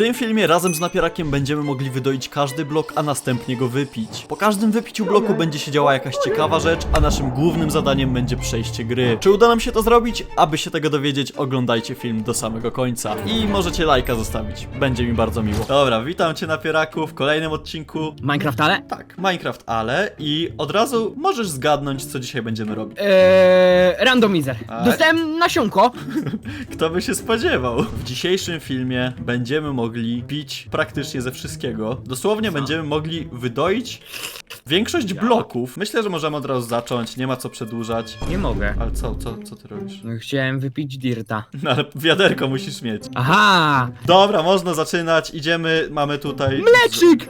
tym filmie razem z napierakiem będziemy mogli wydoić każdy blok, a następnie go wypić. Po każdym wypiciu bloku będzie się działa jakaś ciekawa rzecz, a naszym głównym zadaniem będzie przejście gry. Czy uda nam się to zrobić? Aby się tego dowiedzieć, oglądajcie film do samego końca. I możecie lajka zostawić. Będzie mi bardzo miło. Dobra, witam cię napieraku w kolejnym odcinku. Minecraft, ale? Tak, Minecraft ale i od razu możesz zgadnąć, co dzisiaj będziemy robić. Eee, randomizer. A- Dostałem nasionko. Kto by się spodziewał? W dzisiejszym filmie będziemy mogli pić praktycznie ze wszystkiego. Dosłownie będziemy mogli wydoić większość bloków. Myślę, że możemy od razu zacząć, nie ma co przedłużać. Nie mogę. Ale co, co, co ty robisz? No, Chciałem wypić dirta. No ale wiaderko musisz mieć. Aha! Dobra, można zaczynać, idziemy, mamy tutaj... Mleczyk!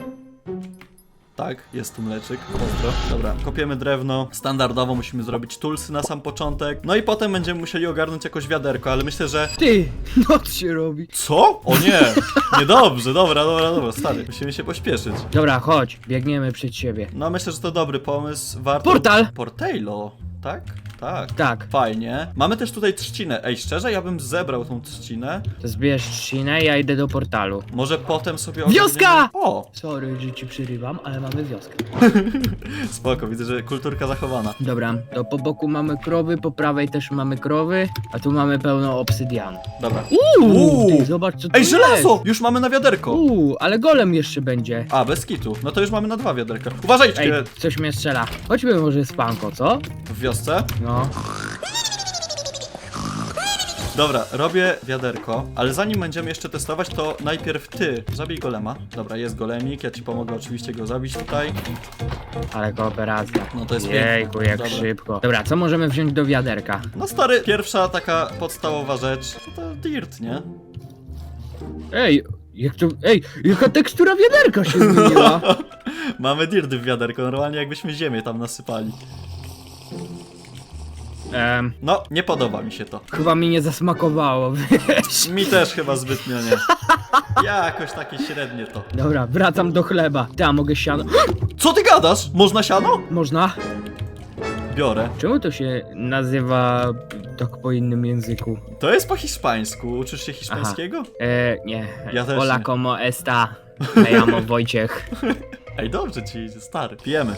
Tak, jest tu mleczyk, pozdro. Dobra, kopiemy drewno. Standardowo musimy zrobić tulsy na sam początek. No i potem będziemy musieli ogarnąć jakoś wiaderko, ale myślę, że Ty! Noc się robi. Co? O nie! Niedobrze, dobra, dobra, dobra, stary. Musimy się pośpieszyć. Dobra, chodź. Biegniemy przed siebie. No myślę, że to dobry pomysł. Warto... Portal! Portalo, tak? Tak. Tak. Fajnie. Mamy też tutaj trzcinę. Ej, szczerze, ja bym zebrał tą trzcinę. To zbierz trzcinę, ja idę do portalu. Może potem sobie... Wioska! ogarniemy- O! Sorry, że ci przerywam, ale mamy wioskę. Spoko, widzę, że kulturka zachowana. Dobra, to po boku mamy krowy, po prawej też mamy krowy, a tu mamy pełno obsydianu. Dobra. Uuu! Uuu! Ty, zobacz co tu Ej, jest. żelazo! Już mamy na wiaderko. Uuu, ale golem jeszcze będzie. A, bez kitu. No to już mamy na dwa wiaderka. Uważajcie! Ej, coś mnie strzela. Chodźmy może spanko, co? W wiosce. No. Dobra, robię wiaderko, ale zanim będziemy jeszcze testować, to najpierw ty zabij golema. Dobra, jest golemik, ja ci pomogę oczywiście go zabić tutaj. Ale kooperacja. No to jest Jejku, piękne. jak Dobra. szybko. Dobra, co możemy wziąć do wiaderka? No stary, pierwsza taka podstawowa rzecz to dirt, nie? Ej, jak to... Ej, jaka tekstura wiaderka się zmieniła? Mamy dirt w wiaderko, normalnie jakbyśmy ziemię tam nasypali. Em, No, nie podoba mi się to. chyba mi nie zasmakowało, wiesz? Mi też chyba zbytnio nie. Jakoś takie średnie to. Dobra, wracam do chleba. Ty, mogę siano? Co ty gadasz? Można siano? Można? Biorę. Czemu to się nazywa tak po innym języku? To jest po hiszpańsku. Uczysz się hiszpańskiego? E, nie. Ja też Hola nie. como esta. Me llamo Wojciech. Ej, dobrze ci idzie, stary. Pijemy.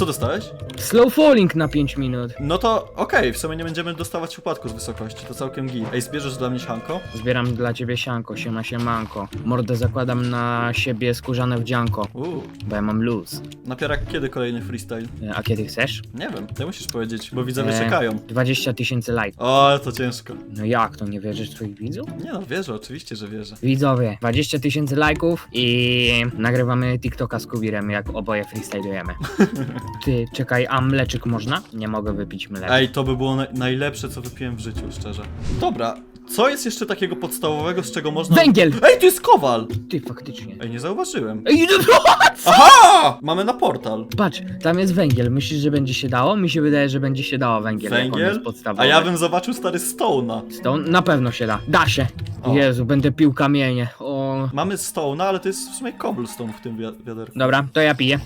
Co dostałeś? Slow falling na 5 minut. No to okej, w sumie nie będziemy dostawać upadku z wysokości, to całkiem git. Ej, zbierzesz dla mnie sianko? Zbieram dla ciebie sianko, siema siemanko. Mordę zakładam na siebie skórzane wdzianko, Uuu, bo ja mam luz. napierak kiedy kolejny freestyle? E, A kiedy chcesz? Nie wiem, ty musisz powiedzieć, bo widzowie E, czekają. 20 tysięcy lajków. O, to ciężko. No jak to, nie wierzysz twoich widzów? Nie no, wierzę, oczywiście, że wierzę. Widzowie, 20 tysięcy lajków i nagrywamy TikToka z Kubirem, jak oboje freestylujemy. Ty, czekaj, a mleczyk można? Nie mogę wypić mleka. Ej, to by było na najlepsze, co wypiłem w życiu, szczerze. Dobra, co jest jeszcze takiego podstawowego, z czego można... Węgiel! Ej, tu jest kowal! Ty, faktycznie. Ej, nie zauważyłem. Ej, no, Aha! Mamy na portal. Patrz, tam jest węgiel. Myślisz, że będzie się dało? Mi się wydaje, że będzie się dało węgiel. jak on Węgiel? jest podstawowy. A ja bym zobaczył stary Stone'a. Stone? Na pewno się da. Da się. O. Jezu, będę pił kamienie. O. Mamy Stone'a, ale to jest w sumie cobblestone w tym wi- wiaderku. Dobra, to ja piję.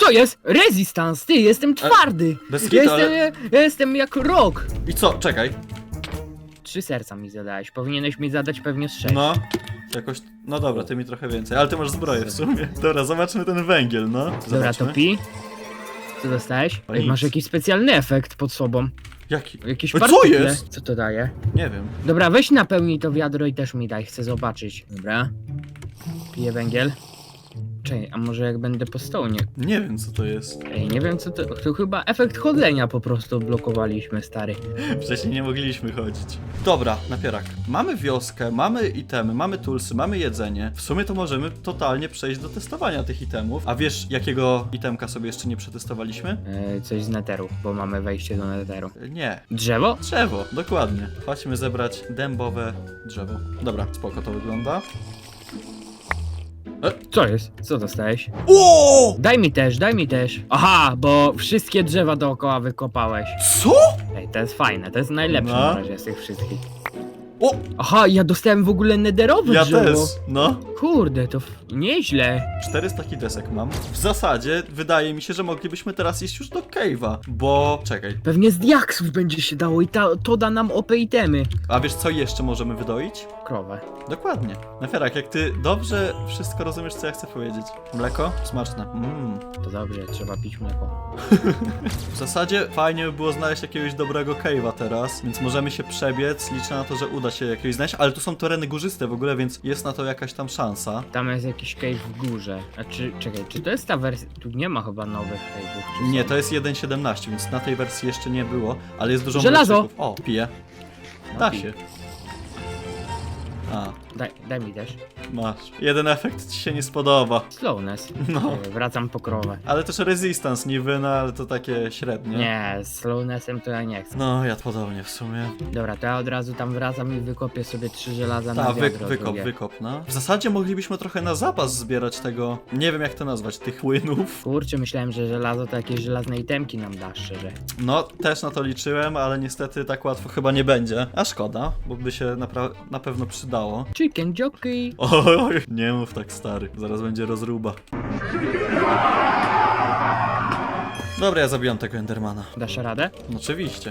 Co jest? Resistance, ty, jestem twardy. bez kitu, jestem, ale- ja, jestem jak rok. I co? Czekaj. Trzy serca mi zadałeś. Powinieneś mi zadać pewnie z sześć. No. Jakoś. No dobra, ty mi trochę więcej, ale ty masz zbroję w sumie. Dobra, zobaczmy ten węgiel, no. Dobra, Zobaczmy. to pi. Co dostałeś? O, Ej, nic. masz jakiś specjalny efekt pod sobą. Jaki? Jakieś Ej, co partikule. jest? Co to daje? Nie wiem. Dobra, weź napełnij to wiadro i też mi daj, chcę zobaczyć. Dobra. Piję węgiel. Czekaj, a może jak będę po stołnie? Nie wiem co to jest. Ej, nie wiem co to... To chyba efekt chodzenia po prostu odblokowaliśmy, stary. Wcześniej nie mogliśmy chodzić. Dobra, napierak. Mamy wioskę, mamy itemy, mamy tulsy, mamy jedzenie. W sumie to możemy totalnie przejść do testowania tych itemów. A wiesz, jakiego itemka sobie jeszcze nie przetestowaliśmy? Ej, coś z neteru, bo mamy wejście do neteru. Nie. Drzewo? Drzewo, dokładnie. Chodźmy zebrać dębowe drzewo. Dobra, spoko to wygląda. Co jest? Co dostałeś? O! Daj mi też, daj mi też. Aha, bo wszystkie drzewa dookoła wykopałeś. Co? Ej, to jest fajne, to jest najlepsze No. na razie z tych wszystkich. O! Aha, ja dostałem w ogóle nederowe Ja drzewo. też. No. Kurde, to f- nieźle. Cztery takich desek mam. W zasadzie wydaje mi się, że moglibyśmy teraz iść już do cave'a, bo... Czekaj, Pewnie z diaksów będzie się dało i ta, to da nam OP itemy. a wiesz co jeszcze możemy wydoić? Krowę. Dokładnie. Neferak, jak ty dobrze wszystko rozumiesz, co ja chcę powiedzieć. Mleko? Smaczne. Mmm. To dobrze, trzeba pić mleko. W zasadzie fajnie by było znaleźć jakiegoś dobrego cave'a teraz, więc możemy się przebiec. Liczę na to, że uda się jakiegoś znaleźć, ale tu są tereny górzyste w ogóle, więc jest na to jakaś tam szansa. Tam jest jakiś cave w górze. A czy, czekaj, czy to jest ta wersja? Tu nie ma chyba nowych cave'ów, czy Nie, są? to jest 1.17, więc na tej wersji jeszcze nie było, ale jest dużo Żelazo! mleczyków. O, piję. No, Da się. A, Daj, daj mi też. masz. Jeden efekt ci się nie spodoba. Slowness. No. Czekaj, Wracam po krowę. Ale też resistance niby, no ale to takie średnie. Nie, z slownessem to ja nie chcę. No, ja podobnie w sumie. Dobra, to ja od razu tam wracam i wykopię sobie trzy żelaza na Ta, wy, wiadro wykop, drugie. wykop, no. W zasadzie moglibyśmy trochę na zapas zbierać tego, nie wiem jak to nazwać, tych płynów. Kurczę, myślałem, że żelazo to jakieś żelazne itemki nam da, szczerze. No, też na to liczyłem, ale niestety tak łatwo chyba nie będzie. A szkoda, bo by się napra- na pewno przydało. Chicken jockey! Oj, nie mów tak stary, zaraz będzie rozruba. Dobra, ja zabijam tego Endermana. Dasz radę? Oczywiście.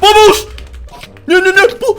Pomóż! Nie, nie, nie! Po...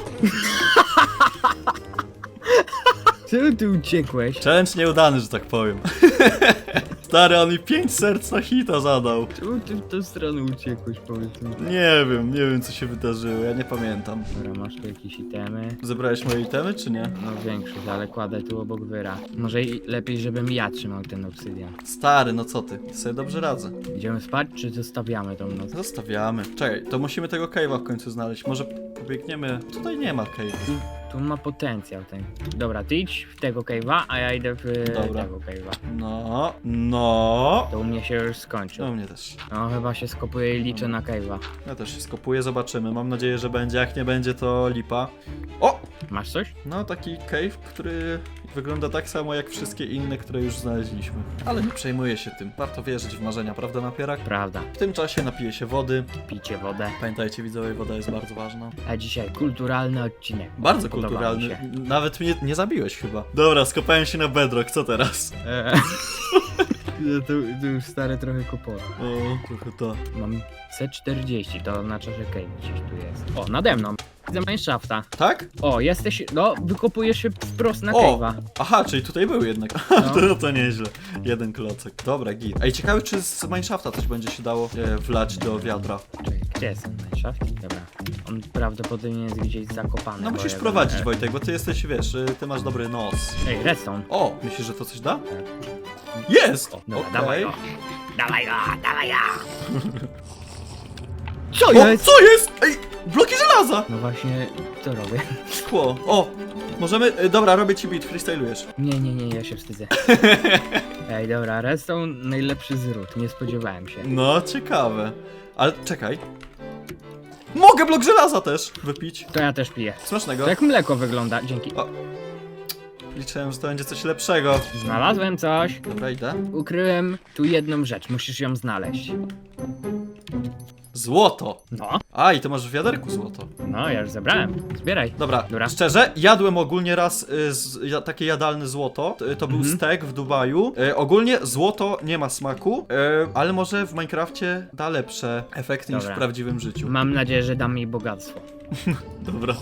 Czemu ty uciekłeś? Challenge nieudany, że tak powiem. Stary, on mi 5 serc na hita zadał. Czemu ty w tę stronę uciekłeś, powiedz mi? Nie wiem, nie wiem co się wydarzyło, ja nie pamiętam. Dobra, masz tu jakieś itemy. Zebrałeś moje itemy, czy nie? No większość, ale kładę tu obok wyra. Może i lepiej, żebym ja trzymał ten obsydian. Stary, no co ty? Sobie dobrze radzę. Idziemy spać, czy zostawiamy tą noc? Zostawiamy. Czekaj, to musimy tego cave'a w końcu znaleźć. Może pobiegniemy... Tutaj nie ma cave'a. Tu, ma potencjał ten. Dobra, ty idź w tego cave'a, a ja idę w Dobra. tego cave'a. No, no. To u mnie się już skończył. No mnie też. No chyba się skopuję i liczę na cave'a. Ja też się skopuję, zobaczymy. Mam nadzieję, że będzie. Jak nie będzie, to lipa. O! Masz coś? No, taki cave, który wygląda tak samo jak wszystkie inne, które już znaleźliśmy. Ale nie przejmuję się tym. Warto wierzyć w marzenia, prawda, napierak? Prawda. W tym czasie napiję się wody. Picie wodę. Pamiętajcie, widzowie, woda jest bardzo ważna. A dzisiaj kulturalny odcinek. Bardzo Podoba mi kulturalny. się. Nawet mnie nie zabiłeś chyba. Dobra, skopałem się na bedrock, co teraz? Eee. No to, to już stare trochę kłopoty. O, trochę to. Mam C40, to oznacza, że cave gdzieś tu jest. O, nade mną. Widzę mineshafta. Tak? O, jesteś, no, wykopujesz się wprost na O! cave'a. Aha, czyli tutaj był jednak. No. to, to nieźle. Jeden klocek. Dobra, git. Ej, ciekawe, czy z Mineshafta coś będzie się dało e, wlać do wiadra. Czekaj, gdzie jest ten mineshaft? Dobra. On prawdopodobnie jest gdzieś zakopany. No bo musisz ja- prowadzić, Wojtek, bo ty jesteś, wiesz, y, ty masz dobry nos. Ej, redstone. O, myślisz, że to coś da? Jest! O, dobra, Okej. dawaj go. Dawaj go, dawaj go. Co O, jest? co jest? Ej, bloki żelaza! No właśnie, co robię? Szkło. O, możemy... y, Dobra, robię ci beat, freestylujesz. Nie, nie, nie, ja się wstydzę. Ej, dobra, redstone najlepszy zród, nie spodziewałem się. No, ciekawe. Ale czekaj. Mogę blok żelaza też wypić. To ja też piję. Smacznego. To jak mleko wygląda, dzięki. O. Liczyłem, że to będzie coś lepszego. Znalazłem coś. Dobra, idę. Ukryłem tu jedną rzecz, musisz ją znaleźć. Złoto. No, A, i to masz w wiaderku złoto. No, ja już zebrałem. Zbieraj. Dobra, Dobra. szczerze, jadłem ogólnie raz y, z, ja, takie jadalne złoto. To, to był Mhm. stek w Dubaju. Y, ogólnie złoto nie ma smaku, y, ale może w Minecrafcie da lepsze efekty niż Dobra. w prawdziwym życiu. Mam nadzieję, że da mi bogactwo. Dobra.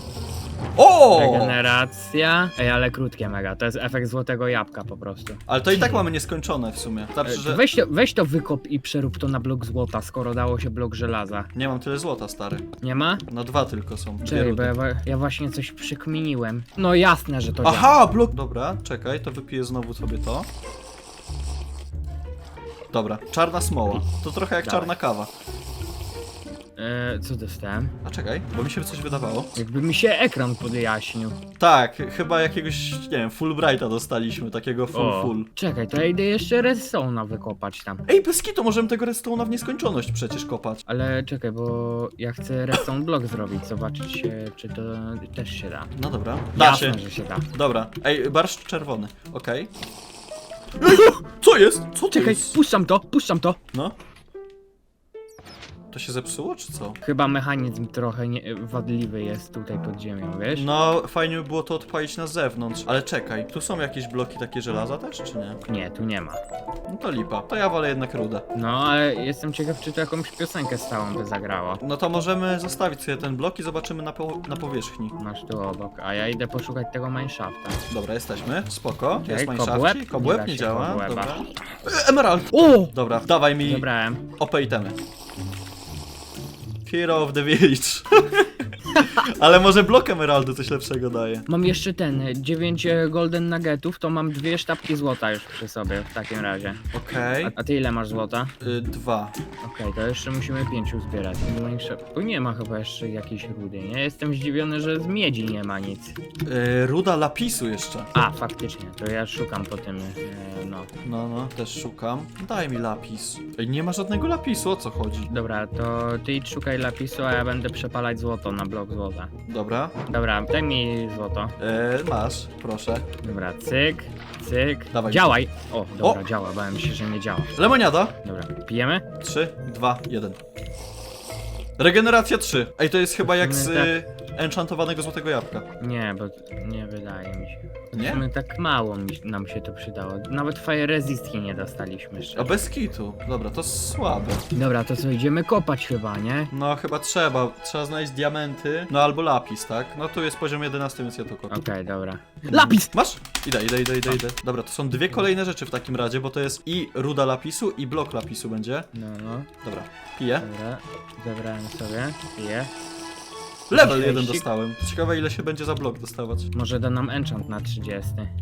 O! Regeneracja. Ej, ale krótkie mega. To jest efekt złotego jabłka po prostu. Ale to i tak mamy nieskończone w sumie. Znaczy, że Weź to, weź to wykop i przerób to na blok złota, skoro dało się blok żelaza. nie mam tyle złota, stary. Nie ma? No dwa tylko są. Dwie Czekaj, bo rudy. ja, wa- ja właśnie coś przekminiłem. No jasne, że to działa. Aha, blok. Dobra, czekaj, to wypiję znowu sobie to. Dobra, czarna smoła. To trochę jak Dawaj. czarna kawa. E, co dostałem? A czekaj, bo mi się coś wydawało. Jakby mi się ekran podjaśnił. Tak, chyba jakiegoś, nie wiem, Fulbrighta dostaliśmy, takiego full O. full. Czekaj, to ja idę jeszcze redstone'a wykopać tam. Ej, bez kitu, możemy tego redstone'a w nieskończoność przecież kopać. Ale czekaj, bo ja chcę redstone block zrobić, zobaczyć e, czy to też się da. No dobra, da się. Jasne, że się da. Dobra, ej, barszcz czerwony, okej. Ej, Co jest? Co to Czekaj, jest? puszczam to, puszczam to. No. To się zepsuło, czy co? Chyba mechanizm trochę nie, wadliwy jest tutaj pod ziemią, wiesz? No, fajnie by było to odpalić na zewnątrz. Ale czekaj, tu są jakieś bloki takie żelaza też, czy nie? Nie, tu nie ma. No to lipa. To ja wolę jednak rudę. No, ale jestem ciekaw, czy to jakąś piosenkę stałą by zagrało. No to możemy zostawić sobie ten blok i zobaczymy na, po na powierzchni. Masz tu obok, a ja idę poszukać tego minesshafta. Dobra, jesteśmy. Spoko. Jest kobłeb? Nie Kobłeb nie się działa. kobłeba. Dobra. E, Emerald! O! Dobra, dawaj mi Zebrałem. OP itemy. Hero of the Village. Ale może blok emeraldu coś lepszego daje. Mam jeszcze ten, 9 golden nuggetów, to mam dwie sztabki złota już przy sobie w takim razie. Okej. A, a ty ile masz złota? Y, dwa. Okej, to jeszcze musimy pięciu zbierać. Mniejsze- Tu nie ma chyba jeszcze jakiejś rudy, nie? Jestem zdziwiony, że z miedzi nie ma nic. Y, ruda lapisu jeszcze. A, faktycznie, to ja szukam po tym, e, no. No, no, też szukam. Daj mi lapis. Ej, nie ma żadnego lapisu, o co chodzi? Dobra, to ty idź szukaj lapisu, a ja będę przepalać złoto na blok złota. Dobra. Dobra, daj mi złoto. E, masz, proszę. Dobra, cyk, cyk. Dawaj. Działaj! O, dobra, O! działa, bałem się, że nie działa. Lemoniada. Dobra, pijemy? 3, 2, 1. Regeneracja 3. Ej, to jest chyba jak z y, enchantowanego złotego jabłka. Nie, bo nie wydaje mi się. Nie? sumie tak mało mi, nam się to przydało. Nawet Fire Resistki nie dostaliśmy A bez kitu. Dobra, to słabe. Dobra, to co, idziemy kopać chyba, nie? No chyba trzeba. Trzeba znaleźć diamenty. No albo lapis, tak? No tu jest poziom 11, więc ja to kopię. Okej, dobra. Lapis! Masz? Idę, idę, idę, idę, idę. Dobra, to są dwie kolejne rzeczy w takim razie, bo to jest i ruda lapisu, i blok lapisu będzie. No, no, Dobra, piję. dobra. Zebrałem sobie, piję. Level jeden dostałem. Ciekawe ile się będzie za blok dostawać. Może da nam enchant na 30.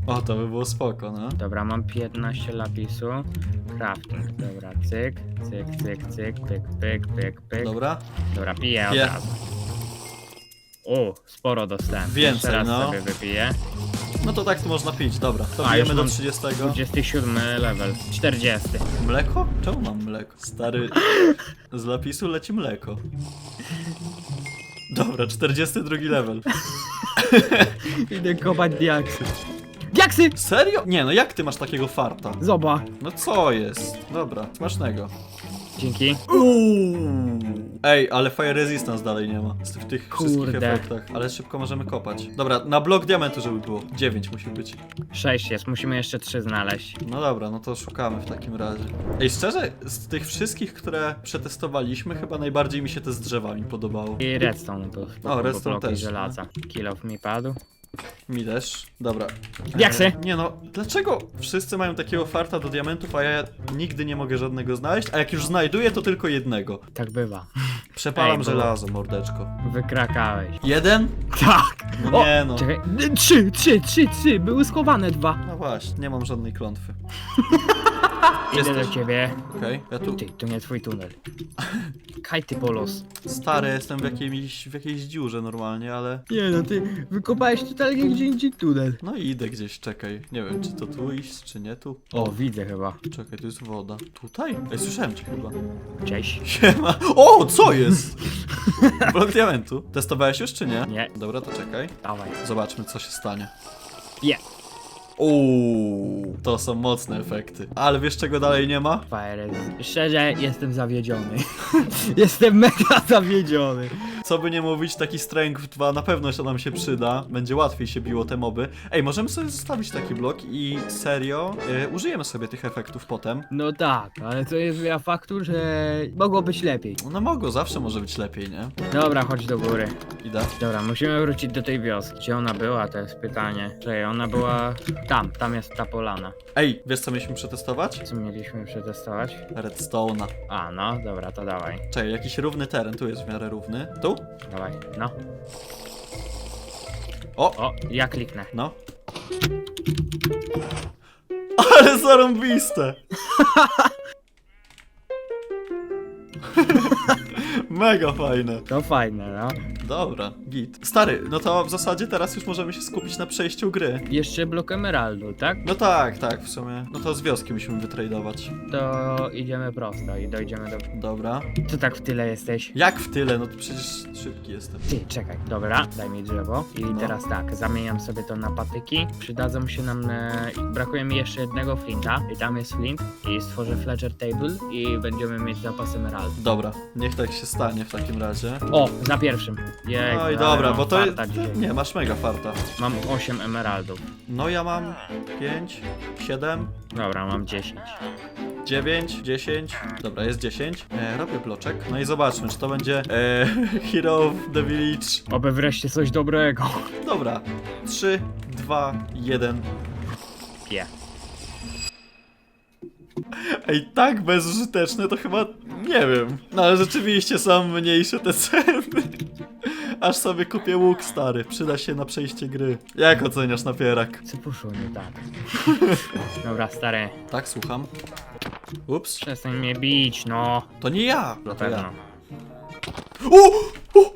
O, to by było spoko, no. Dobra, mam 15 lapisu. Crafting, dobra, cyk, cyk, cyk, cyk, pyk, pyk, pyk, pyk. Dobra. Dobra, piję od Piję. razu. O, sporo dostałem. Więcej, Jeszcze raz no. sobie wypiję. No to tak to można pić, dobra. To A, bijemy do mam 30. 27 level, 40. Mleko? Czemu mam mleko? Stary, z lapisu leci mleko. Dobra, 42 level. Idę kopać diaksy. Diaksy! Serio? Nie, no jak ty masz takiego farta? Zoba. No co jest? Dobra, smacznego. Dzięki. Ej, ale fire resistance dalej nie ma z- w tych wszystkich Kurde. efektach. Ale szybko możemy kopać. Dobra, na blok diamentu, żeby było. 9 musi być. 6 jest, musimy jeszcze 3 znaleźć. No dobra, no to szukamy w takim razie. Ej, szczerze, z tych wszystkich, które przetestowaliśmy, chyba najbardziej mi się te z drzewami podobało. I redstone to O, redstone też, żelaza. Kill off mi padł. Mi też. Dobra. Diaksy! Nie no, dlaczego wszyscy mają takiego farta do diamentów, a ja nigdy nie mogę żadnego znaleźć, a jak już znajduję, to tylko jednego. Tak bywa. Przepalam Ej, bo- żelazo, mordeczko. Wykrakałeś. Jeden? Tak! No nie no. Czekaj. Trzy, trzy, trzy, trzy, były schowane dwa. No właśnie, nie mam żadnej klątwy. Idę do Jesteś. ciebie. Okej, ja tu Ty, to nie twój tunel. Kaj ty polos. stary jestem w jakiejś, w jakiejś dziurze normalnie, ale... Nie no, ty wykopałeś totalnie gdzie indziej tunel. No i idę gdzieś, czekaj. Nie wiem, czy to tu iść, czy nie tu. O, widzę chyba. Czekaj, tu jest woda. Tutaj? Ej, słyszałem cię chyba. Cześć. Siema. O, co jest? Blok diamentu. Testowałeś już, czy nie? Nie. Dobra, to czekaj. Dawaj. Zobaczmy, co się stanie. Je. Uuu, to są mocne efekty. Ale wiesz, czego dalej nie ma? Fire. Szczerze, jestem zawiedziony. jestem mega zawiedziony. Co by nie mówić, taki Strength 2 na pewno się nam się przyda. Będzie łatwiej się biło te moby. Ej, możemy sobie zostawić taki blok i serio y, użyjemy sobie tych efektów potem. No tak, ale to jest ja faktu, że mogło być lepiej. No mogło, zawsze może być lepiej, nie? Dobra, chodź do góry. Idę. Dobra, musimy wrócić do tej wioski. Gdzie ona była, to jest pytanie. Czekaj, ona była tam, tam jest ta polana. Ej, wiesz co mieliśmy przetestować? Co mieliśmy przetestować? Redstone'a. A, no, dobra, to dawaj. Czekaj, jakiś równy teren, tu jest w miarę równy. Tu? Dawaj, no. O, O, ja kliknę. no. Ale zarąbiste! Mega fajne. To fajne, no. Dobra, git. Stary, no to w zasadzie teraz już możemy się skupić na przejściu gry. Jeszcze blok emeraldu, tak? No tak, tak, w sumie. No to z wioski musimy wytradować. To idziemy prosto i dojdziemy do... Dobra. Co tak w tyle jesteś? Jak w tyle? No to przecież szybki jestem. Ty, czekaj. Dobra, daj mi drzewo. I No. teraz tak, zamieniam sobie to na patyki. Przydadzą się nam... E... Brakuje mi jeszcze jednego flinta. I tam jest flint. I stworzę Fletcher Table i będziemy mieć zapas emeraldu. Dobra, niech tak się stanie w takim razie. O, za pierwszym. Jej, No i ale dobra, mam bo to farta dzisiaj. Nie, masz mega farta. Mam 8 emeraldów. No ja mam 5, 7, Dobra, mam 10. 9, 10. Dobra, jest 10. E, robię bloczek. No i zobaczmy, czy to będzie e, Hero of the Village. Oby wreszcie coś dobrego. Dobra. 3, 2, 1. Nie. Ej, tak bezużyteczne to chyba nie wiem. No ale rzeczywiście są mniejsze te ceny. Aż sobie kupię łuk stary. Przyda się na przejście gry. Jak oceniasz napierak? Co poszło nie tak? Dobra, stary, Tak, słucham. Ups. przestań mnie bić, no. To nie ja. To ja. pewno. O! o!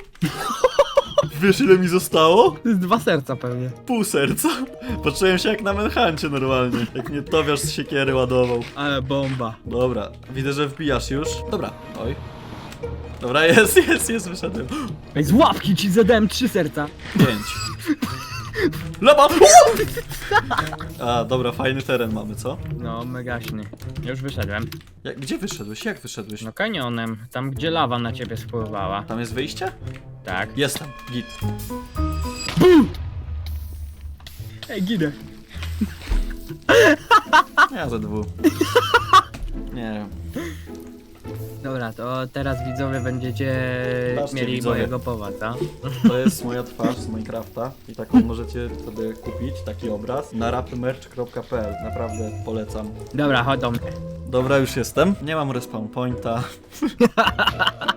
Wiesz ile mi zostało? To jest dwa serca pewnie. Pół serca. Poczułem się jak na Manhuncie normalnie. Jak mnie towiarz z siekiery ładował. Ale bomba. Dobra, widzę, że wbijasz już. Dobra, oj. Dobra, jest, jest, jest, wyszedłem. Ej, z łapki ci zadałem trzy serca. Pięć. Lewa! A, dobra, fajny teren mamy, co? No, megaśny. Już wyszedłem. Jak, gdzie wyszedłeś? Jak wyszedłeś? No kanionem, tam gdzie lawa na ciebie spływała. Tam jest wyjście? Tak. Jestem, git. Ej, ginę. Ja ze dwu. Nie wiem. Dobra, to teraz widzowie będziecie Patrzcie, mieli widzowie. mojego powadza. To jest moja twarz z Minecrafta i taką możecie sobie kupić, taki obraz na rapmerch.pl. Naprawdę polecam. Dobra, chodź do mnie. Dobra, już jestem. Nie mam respawn pointa.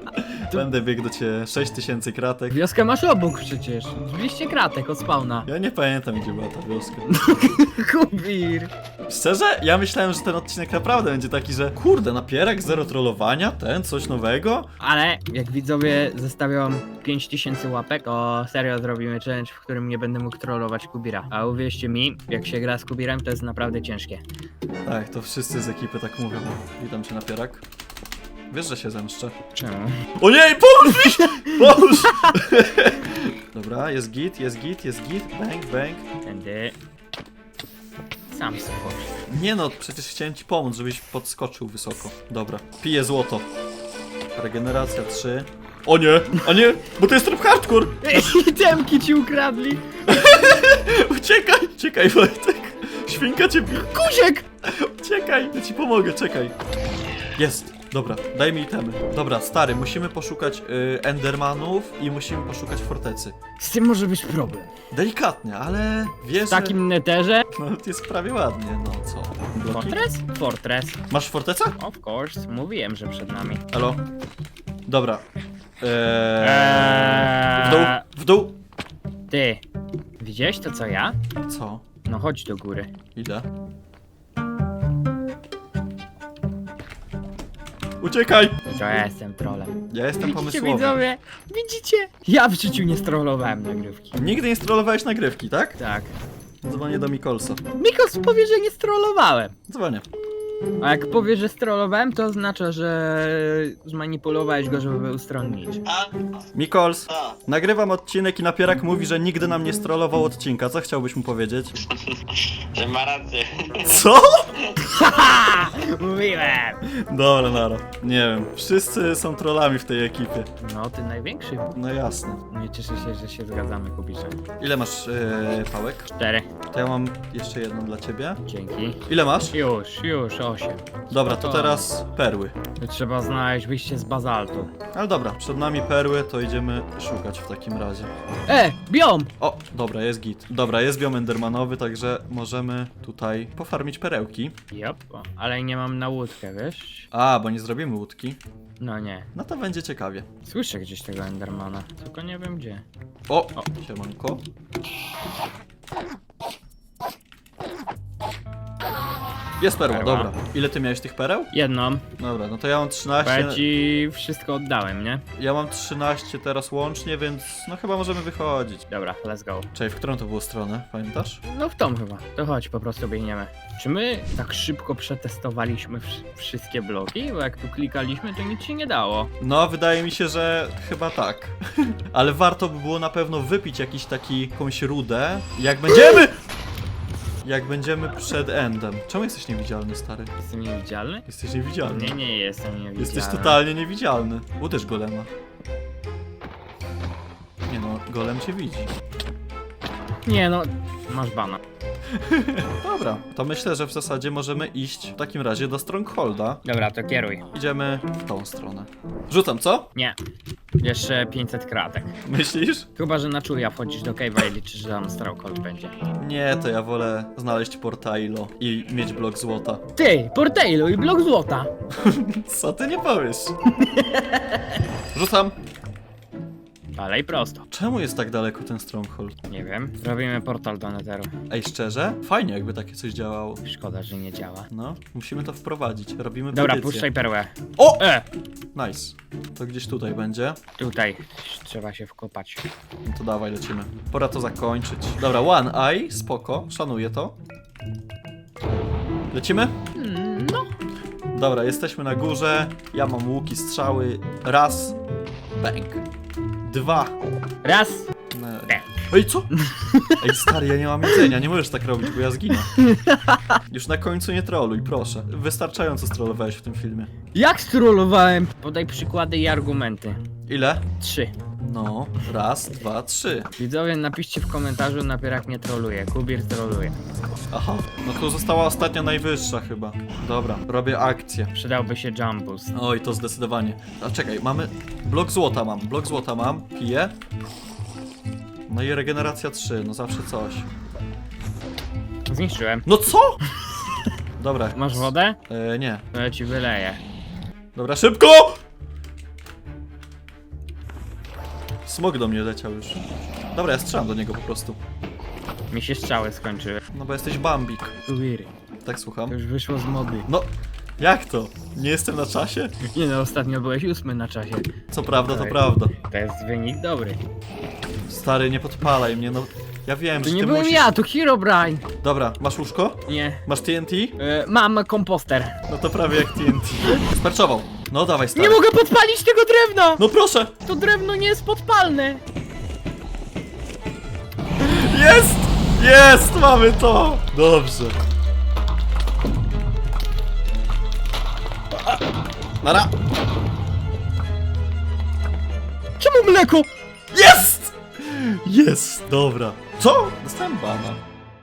Będę biegł do ciebie 6000 kratek. Wioskę masz obok przecież. 200 kratek od spawna. Ja nie pamiętam gdzie była ta wioska. Kubir. Szczerze, ja myślałem, że ten odcinek naprawdę będzie taki, że kurde, napierek, zero trollowania, ten, coś nowego. Ale jak widzowie zostawią 5000 łapek, to serio zrobimy challenge, w którym nie będę mógł trollować Kubira. A uwierzcie mi, jak się gra z Kubirem, to jest naprawdę ciężkie. Tak, to wszyscy z ekipy tak mówią. Witam cię napierak. Wiesz, że się zemszczę. Czemu? O nie, pomóż mi! Pomóż! Dobra, jest git, jest git, jest git. Bang, bang. Tędy. Sam spojrz. Nie no, przecież chciałem ci pomóc, żebyś podskoczył wysoko. Dobra, piję złoto. Regeneracja 3. O nie, a nie, bo to jest tryb hardcore! Itemki ci ukradli! Uciekaj, uciekaj Wojtek. Świnka cię bije. Kusiek! Uciekaj, ja ci pomogę, czekaj. Jest, dobra, daj mi itemy. Dobra, stary, musimy poszukać y, endermanów i musimy poszukać fortecy. Z tym może być problem. Delikatnie, ale wiesz, W takim neterze? że... No, jest prawie ładnie, no co? Bloki? Fortress? Fortress. Masz fortecę? Of course, mówiłem, że przed nami. Halo? Dobra. Eee... W dół, Eee, w dół. Ty, widziałeś to co ja? Co? No chodź do góry. Idę. Uciekaj! To ja jestem trolem. Ja jestem Widzicie pomysłowy. widzowie? Widzicie? Ja w życiu nie strollowałem nagrywki. Nigdy nie strollowałeś nagrywki, tak? Tak. Dzwonię do Mikolsa. Mikos powie, że nie strollowałem. Dzwonię. A jak powie, że strollowałem, to oznacza, że zmanipulowałeś go, żeby był stronniczy. A, Mikols, a, nagrywam odcinek i napierak mówi, że nigdy nam nie strollował odcinka. Co chciałbyś mu powiedzieć? że ma rację. Co? Mówiłem! Dobra, nara. Nie wiem. Wszyscy są trollami w tej ekipie. No, ty największy. No jasne. Nie cieszę się, że się zgadzamy, Kubisze. Ile masz e, pałek? Cztery. To ja mam jeszcze jedną dla ciebie. Dzięki. Ile masz? Już, już, osiem. Dobra, to teraz perły. Trzeba znaleźć wyjście z bazaltu. Ale dobra, przed nami perły, to idziemy szukać w takim razie. E, biom! O, dobra, jest git. Dobra, jest biom endermanowy, także możemy tutaj pofarmić perełki. Jop, ale nie mam na łódkę, wiesz? A, bo nie zrobimy łódki. No nie. No to będzie ciekawie. Słyszę gdzieś tego Endermana, tylko nie wiem gdzie. O, o, siemanko. Jest perła, Perła. dobra. Ile ty miałeś tych pereł? Jedną, Dobra, no to ja mam bo 13. ja ci wszystko oddałem, nie? Ja mam 13 teraz łącznie, więc no chyba możemy wychodzić. Dobra, let's go. Czekaj, w którą to było stronę, pamiętasz? No w tą chyba. To chodź, po prostu biegniemy. Czy my tak szybko przetestowaliśmy wsz- wszystkie bloki? Bo jak tu klikaliśmy, to nic się nie dało. No, wydaje mi się, że chyba tak. Ale warto by było na pewno wypić jakiś taki, jakąś rudę, jak będziemy... Jak będziemy przed endem. Czemu jesteś niewidzialny, stary? Jestem niewidzialny? Jesteś niewidzialny. Nie, nie jestem niewidzialny. Jesteś totalnie niewidzialny. Uderz golema. Nie no, golem cię widzi. Nie no, masz bana. Dobra, to myślę, że w zasadzie możemy iść w takim razie do Strongholda. Dobra, to kieruj. Idziemy w tą stronę. Rzucam, co? Nie. Jeszcze 500 kratek. Myślisz? Chyba, że na czuja wchodzisz do cave'a i liczysz, że tam Stronghold będzie. Nie, to ja wolę znaleźć portailo i mieć blok złota. Ty, Portailo i blok złota. Co ty nie powiesz? Rzucam. Dalej prosto. Czemu jest tak daleko ten Stronghold? Nie wiem. Zrobimy portal do Netheru. Ej, szczerze? Fajnie jakby takie coś działało. Szkoda, że nie działa. No, musimy to wprowadzić. Robimy Dobra, petycję. puszczaj perłę. O! E! Nice. To gdzieś tutaj będzie. Tutaj trzeba się wkopać. No to dawaj, lecimy. Pora to zakończyć. Dobra, one eye, spoko, szanuję to. Lecimy? No. Dobra, jesteśmy na górze. Ja mam łuki, strzały. Raz. Bang. Dwa. Raz. No. Bang. Ej, co? Ej, stary, ja nie mam jedzenia, nie możesz tak robić, bo ja zginę. Już na końcu nie troluj, proszę. Wystarczająco strollowałeś w tym filmie. Jak strollowałem? Podaj przykłady i argumenty. Ile? Trzy. No, raz, dwa, trzy. Widzowie, napiszcie w komentarzu, napierak nie troluje. Kubir troluje. Aha, no to została ostatnia najwyższa chyba. Dobra, robię akcję. Przydałby się jump boost. Oj, to zdecydowanie. A czekaj, mamy... Blok złota mam, blok złota mam, piję. No i regeneracja 3, no zawsze coś. Zniszczyłem. No co? Dobra. Masz wodę? E, nie. To ja ci wyleję. Dobra, szybko! Smog do mnie leciał już. Dobra, ja strzelam do niego po prostu. Mi się strzały skończyły. No bo jesteś Bambik. Kubir, Tak to słucham. już wyszło z mody. No, jak to? Nie jestem na czasie? Nie no, ostatnio byłeś ósmy na czasie. Co prawda, to prawda. To jest wynik dobry. Stary, nie podpalaj mnie, no. Ja wiem, To że nie ty byłem musisz... ja, to Herobrine. Dobra, masz łóżko? Nie. Masz TNT? E, mam komposter. No to prawie jak TNT. Sperczował. No dawaj, stary. Nie mogę podpalić tego drewna! No proszę! To drewno nie jest podpalne! Jest! Jest! Mamy to! Dobrze. Nara! Czemu mleko? Jest! Jest! Dobra. Co? Dostałem bana.